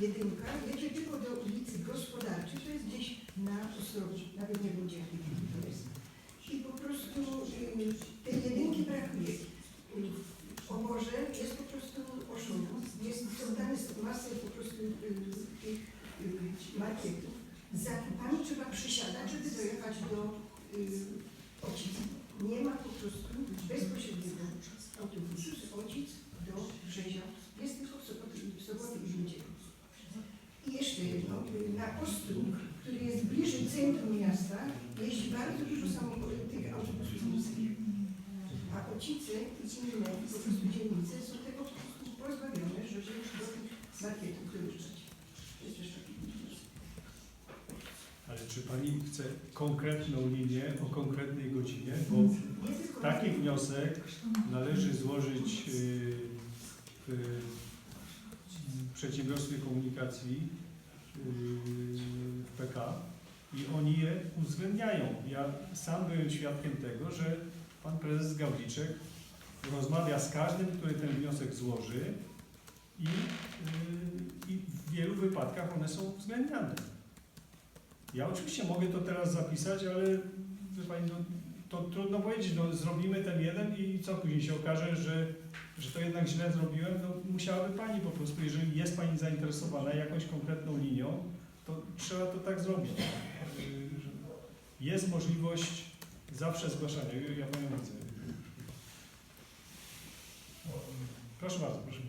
jedynka, jeżeli tylko do ulicy Gospodarczej, to jest gdzieś na Ostrodzie, nawet nie wiem gdzie to jest. I po prostu y, tej jedynki brakuje. O morze jest po prostu oszurą, jest, są dane masy po prostu y, tych y, markietów. Za kupami trzeba przysiadać, żeby dojechać do Ocic. Nie ma po prostu bezpośredniego autobusu. Na Ostróg, który jest bliżej centrum miasta, jeździ bardzo dużo samochodów, tych autobusów miejskich. A Ocice i inne po prostu dzielnice są tego po prostu pozbawione, żeby do tych marketów dojeżdżać. To jest też taki minus. Ale czy Pani chce konkretną linię o konkretnej godzinie? Bo taki wniosek należy złożyć y, w w przedsiębiorstwie komunikacji y, w PK i oni je uwzględniają. Ja sam byłem świadkiem tego, że pan prezes Gawliczek rozmawia z każdym, który ten wniosek złoży i, y, i w wielu wypadkach one są uwzględniane. Ja oczywiście mogę to teraz zapisać, ale wie pani, no, to trudno powiedzieć, no, zrobimy ten jeden i co później się okaże, że, że to jednak źle zrobiłem, no musiałaby Pani po prostu, jeżeli jest Pani zainteresowana jakąś konkretną linią, to trzeba to tak zrobić. Że Jest możliwość zawsze zgłaszania, ja Panią widzę. Proszę bardzo, proszę.